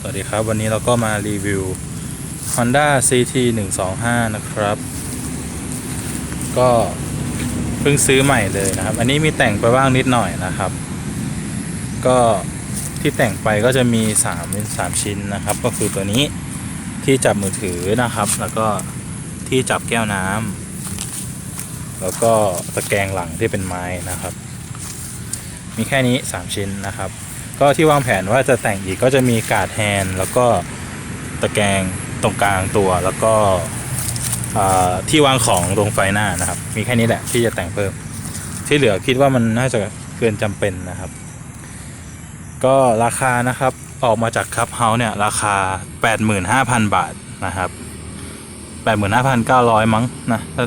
สวัสดีครับ วันนี้เราก็มารีวิว Honda CT 125 นะครับ ก็เพิ่งซื้อใหม่เลยนะครับ อันนี้มีแต่งไปบ้างนิดหน่อยนะครับ ก็ที่แต่งไปก็จะมี3 3ชิ้นนะครับ ก็คือตัวนี้ที่จับมือถือนะครับ แล้วก็ที่จับแก้วน้ำแล้วก็ตะแกรงหลังที่เป็นไม้นะครับ มีแค่นี้ 3 ชิ้นนะครับ ก็ที่วางแผนว่าจะแต่งอีกก็จะมีกาดแฮนแล้วก็ตะแกรงตรงกลางตัวแล้วก็ที่วางของตรงไฟหน้านะครับ มีแค่นี้แหละที่จะแต่งเพิ่ม ที่เหลือคิดว่ามันน่าจะเกินจำเป็นนะครับ ก็ราคานะครับออกมาจากครับเฮาเนี่ยราคา 85,000 บาทนะครับ 85,900 มั้งนะถ้า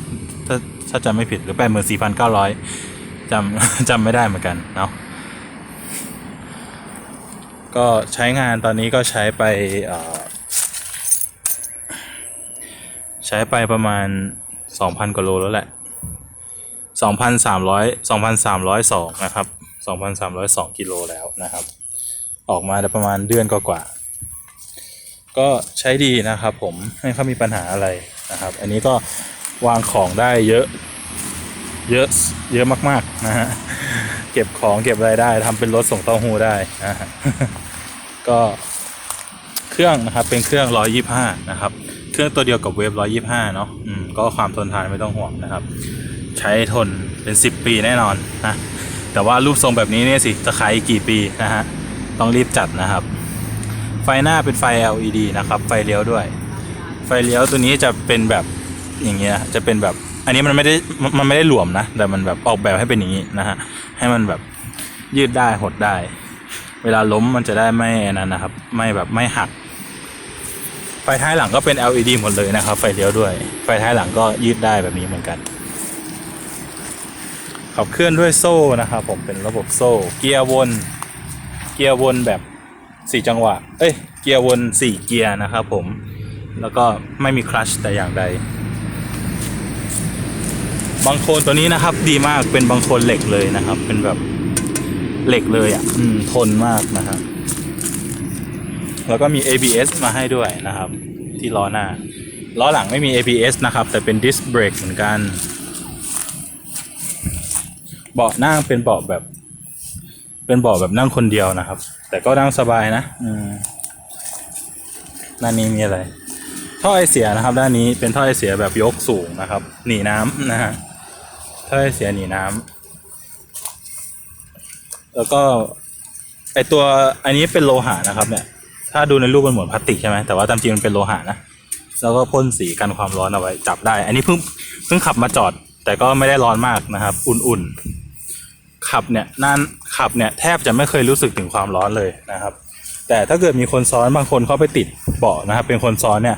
ถ้าถ้าจำไม่ผิดหรือ 84,900จำจำไม่ได้เหมือนกันเนาะ ก็ใช้งานตอนนี้ก็ใช้ไปอ่ใช้ไปประมาณ 2,000กว่าโลแล้วแหละ 2,300 2,302 นะครับ 2,302 กิโลแล้วนะครับ ออกมาได้ประมาณเดือนกว่าๆก็ใช้ดีนะครับผมไม่ค่อยมีปัญหาอะไรนะครับ อันนี้ก็วางของได้เยอะ เยอะ เยอะมากๆนะฮะ เก็บของเก็บอะไรได้ทำเป็นรถส่งเต้าหู้ได้นะฮะก็เครื่องนะครับเป็นเครื่อง125นะครับ เครื่องตัวเดียวกับเวฟ125เนาะอืมก็ความทนทานไม่ต้องห่วงนะครับ ใช้ทนเป็น10ปีแน่นอนนะแต่ว่ารูปทรงแบบนี้เนี่ยสิจะขายกี่ปีนะฮะต้องรีบจัดนะครับ ไฟหน้าเป็นไฟ LED นะครับ ไฟเลี้ยวด้วย ไฟเลี้ยวตัวนี้จะเป็นแบบอย่างเงี้ยจะเป็นแบบ อันนี้มันไม่ได้มันไม่ได้หลวมนะ แต่มันแบบออกแบบให้เป็นอย่างนี้นะฮะ ให้มันแบบยืดได้หดได้ เวลาล้มมันจะได้ไม่นนั้นนะครับ ไม่แบบไม่หัก ไฟท้ายหลังก็เป็น LED หมดเลยนะครับ ไฟเลี้ยวด้วย ไฟท้ายหลังก็ยืดได้แบบนี้เหมือนกัน ขับเคลื่อนด้วยโซ่นะครับผมเป็นระบบโซ่ เกียร์วน เกียร์วนแบบสี่จังหวะ เอ้ย เกียร์วนสี่เกียร์นะครับผม แล้วก็ไม่มีคลัชแต่อย่างใด บางโคลนตัวนี้นะครับ ดีมากเป็นบางโคลนเหล็กเลยนะครับ เป็นแบบเหล็กเลยอะทนมากนะครับ แล้วก็มี ABS มาให้ด้วยนะครับ ที่ล้อหน้าล้อหลังไม่มี ABS นะครับ แต่เป็น Disc Brake เหมือนกัน เบาะนั่งเป็นเบาะแบบ เป็นเบาะแบบนั่งคนเดียวนะครับ แต่ก็นั่งสบายนะอืมด้านนี้มีอะไร ท่อไอเสียนะครับ ด้านนี้เป็นท่อไอเสียแบบยกสูงนะครับ หนีน้ำนะฮะ ท่อไอเสียหนีน้ำแล้วก็ไอตัวอันนี้เป็นโลหะนะครับ เนี่ย ถ้าดูในรูปมันเหมือนพลาสติกใช่ไหมแต่ว่าตามจริงมันเป็นโลหะนะแล้วก็พ่นสีกันความร้อนเอาไว้จับได้ อันนี้เพิ่งเพิ่งขับมาจอด แต่ก็ไม่ได้ร้อนมากนะครับ อุ่นๆขับเนี่ยนั่นขับเนี่ยแทบจะไม่เคยรู้สึกถึงความร้อนเลยนะครับ แต่ถ้าเกิดมีคนซ้อนบางคนเขาไปติดเบาะนะครับ เป็นคนซ้อนเนี่ย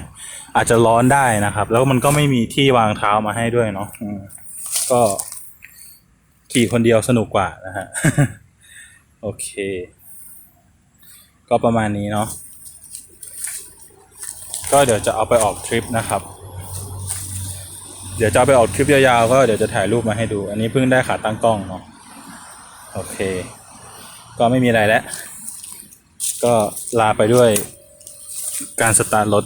อาจจะร้อนได้นะครับ แล้วมันก็ไม่มีที่วางเท้ามาให้ด้วยเนาะ ก็ขี่คนเดียวสนุกกว่านะฮะ โอเค ก็ประมาณนี้เนาะก็เดี๋ยวจะเอาไปออกทริปนะครับ เดี๋ยวจะเอาไปออกทริปยาวๆก็เดี๋ยวจะถ่ายรูปมาให้ดู อันนี้เพิ่งได้ขาตั้งกล้องเนาะโอเค ก็ไม่มีอะไรแล้ว ก็ลาไปด้วยการสตาร์ทรถ